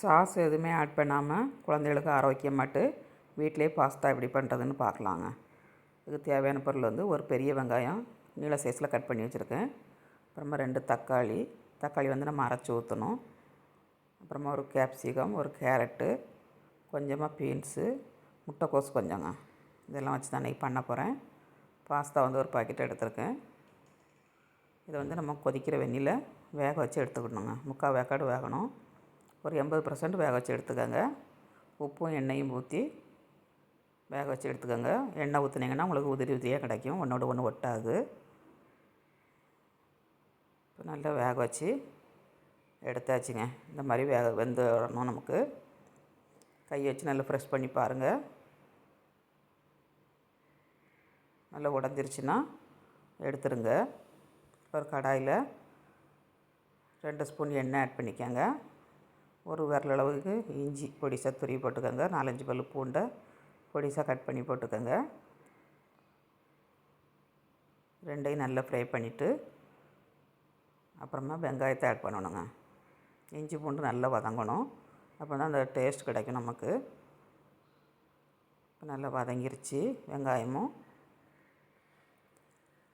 Sauce எதுவுமே add பண்ணாமல் குழந்தைகளுக்கு ஆரோக்கியமாட்டு வீட்டிலே பாஸ்தா எப்படி பண்ணுறதுன்னு பார்க்கலாங்க. இதுக்கு தேவையான பொருள் வந்து ஒரு பெரிய வெங்காயம் நீள சைஸில் கட் பண்ணி வச்சுருக்கேன். அப்புறமா ரெண்டு தக்காளி தக்காளி வந்து நம்ம அரைச்சி ஊற்றணும் அப்புறமா ஒரு கேப்சிகம் ஒரு கேரட்டு கொஞ்சமாக பீன்ஸு முட்டைக்கோஸ் கொஞ்சங்க. இதெல்லாம் வச்சு தான் இன்றைக்கி பண்ண போகிறேன் பாஸ்தா வந்து ஒரு பாக்கெட் எடுத்திருக்கேன். இதை வந்து நம்ம கொதிக்கிற வெந்நில வேக வச்சு எடுத்துக்கணுங்க. முக்கால் வேக்காடு வேகணும். ஒரு எண்பது பர்சன்ட் வேக வச்சு எடுத்துக்கோங்க. உப்பும் எண்ணெயும் ஊற்றி வேக வச்சு எடுத்துக்கோங்க. எண்ணெய் ஊற்றுனீங்கன்னா உங்களுக்கு உதிரி உதிரியாக கிடைக்கும். ஒன்றோட ஒன்று ஒட்டாது. இப்போ நல்லா வேக வச்சு எடுத்தாச்சுங்க. இந்த மாதிரி வேக வெந்து வரணும் நமக்கு. கை வச்சு நல்லா ஃப்ரெஷ் பண்ணி பாருங்கள் நல்லா உடஞ்சிருச்சுன்னா எடுத்துருங்க. ஒரு கடாயில் ரெண்டு ஸ்பூன் எண்ணெய் ஆட் பண்ணிக்கோங்க. ஒரு விரல் அளவுக்கு இஞ்சி பொடிசாக துருவி போட்டுக்கோங்க. நாலஞ்சு பல் பூண்டை பொடிசாக கட் பண்ணி போட்டுக்கோங்க. ரெண்டையும் நல்லா ஃப்ரை பண்ணிவிட்டு அப்புறமா வெங்காயத்தை ஆட் பண்ணணுங்க. இஞ்சி பூண்டு நல்லா வதங்கணும். அப்போ தான் அந்த டேஸ்ட் கிடைக்கும் நமக்கு. இப்போ நல்லா வதங்கிருச்சு வெங்காயமும்.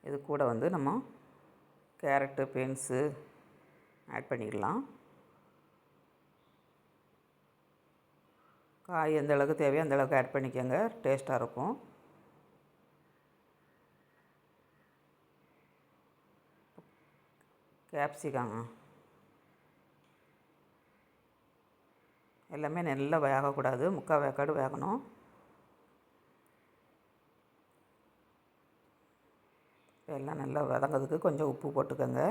இது கூட வந்து நம்ம கேரட்டு பீன்ஸு ஆட் பண்ணிடலாம். காய் எந்த அளவுக்கு தேவையோ அந்த அளவுக்கு ஆட் பண்ணிக்கோங்க. டேஸ்ட்டாக இருக்கும். கேப்சிகாங்க எல்லாமே நல்லா வேகக்கூடாது. முக்கால் வேக்காடு வேகணும். எல்லாம் நல்லா வதங்கிறதுக்கு கொஞ்சம் உப்பு போட்டுக்கோங்க.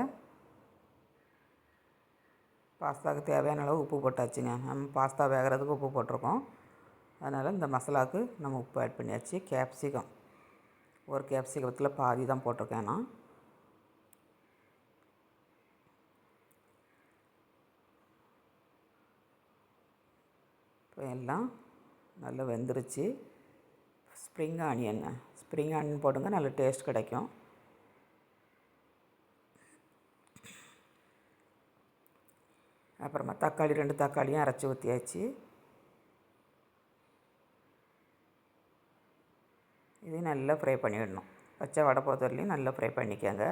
பாஸ்தாவுக்கு தேவையான அளவு உப்பு போட்டாச்சுங்க. நம்ம பாஸ்தா வேகிறதுக்கு உப்பு போட்டிருக்கோம். அதனால் இந்த மசாலாவுக்கு நம்ம உப்பு ஆட் பண்ணியாச்சு. கேப்சிகம் ஒரு கேப்சிகத்தில் பாதி தான் போட்டிருக்கேன் நான். இப்போ எல்லாம் நல்லா வெந்துருச்சு. ஸ்ப்ரிங் ஆனியன் ஸ்ப்ரிங் ஆனியன் போடுங்க நல்ல டேஸ்ட் கிடைக்கும். அப்புறமா தக்காளி ரெண்டு தக்காளியும் அரைச்சி ஊற்றியாச்சு இதையும் நல்லா ஃப்ரை பண்ணிடணும் பச்சை வடை போத்தரலையும் நல்லா ஃப்ரை பண்ணிக்கோங்க.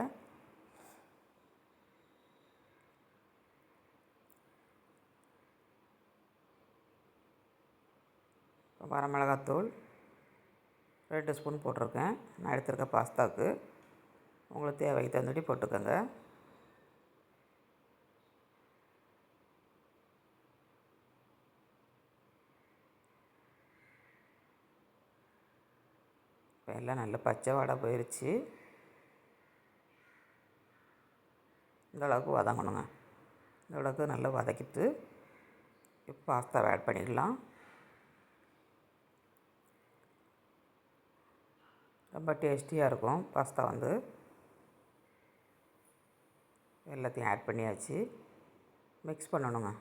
வரமிளகாத்தூள் ரெண்டு ஸ்பூன் போட்டிருக்கேன். நான் எடுத்திருக்க பாஸ்தாவுக்கு. உங்களுக்கு தேவைக்கு தகுந்தபடி போட்டுக்கோங்க. இப்போ எல்லாம் நல்ல பச்சை வடை போயிடுச்சு இந்த அளவுக்கு வதங்கணுங்க. இந்த அளவுக்கு நல்லா வதக்கிட்டு இப்போ பாஸ்தாவை ஆட் பண்ணிடலாம். ரொம்ப டேஸ்டியாக இருக்கும் பாஸ்தா வந்து. எல்லாத்தையும் ஆட் பண்ணியாச்சு. மிக்ஸ் பண்ணணுங்க.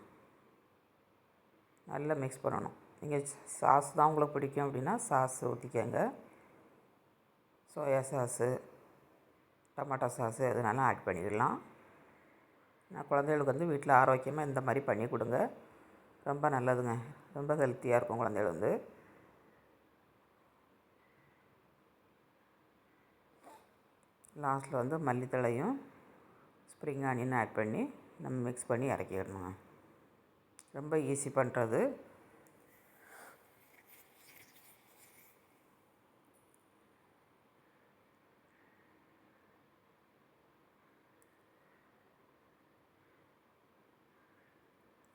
நல்லா மிக்ஸ் பண்ணணும். நீங்கள் சாஸ் தான் உங்களுக்கு பிடிக்கும் அப்படின்னா சாஸ் ஊற்றிக்கங்க சோயா சாஸு டொமேட்டோ சாஸு எதுனாலும் ஆட் பண்ணிடலாம். நான் குழந்தைகளுக்கு வந்து வீட்டில் ஆரோக்கியமாக இந்த மாதிரி பண்ணி கொடுங்க. ரொம்ப நல்லதுங்க. ரொம்ப ஹெல்த்தியாக இருக்கும் குழந்தைகள் வந்து. லாஸ்ட்டில் வந்து மல்லித்தழையும் ஸ்ப்ரிங் ஆனியன் ஆட் பண்ணி நம்ம மிக்ஸ் பண்ணி இறக்கிடணுங்க. ரொம்ப ஈஸி பண்ணுறது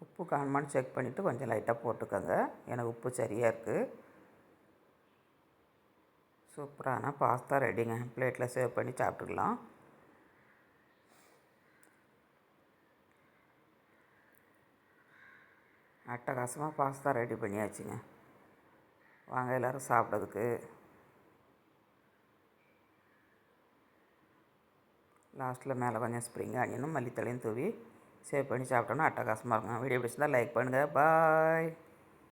உப்பு காணுமான்னு செக் பண்ணிவிட்டு கொஞ்சம் லைட்டாக போட்டுக்கோங்க. எனக்கு உப்பு சரியாக இருக்குது சூப்பரான பாஸ்தா ரெடிங்க பிளேட்டில் சேவ் பண்ணி சாப்பிட்டுக்கலாம். அட்டகாசமாக பாஸ்தா ரெடி பண்ணியாச்சுங்க. வாங்க எல்லோரும் சாப்பிட்றதுக்கு. லாஸ்ட்டில் மேலே கொஞ்சம் ஸ்ப்ரிங் ஆனியனும் மல்லித்தலையும் தூவி சேவ் பண்ணி சாப்பிட்டோன்னா அட்டகாசமாக இருக்கும். வீடியோ பிடிச்சிருந்தா லைக் பண்ணுங்கள் பாய்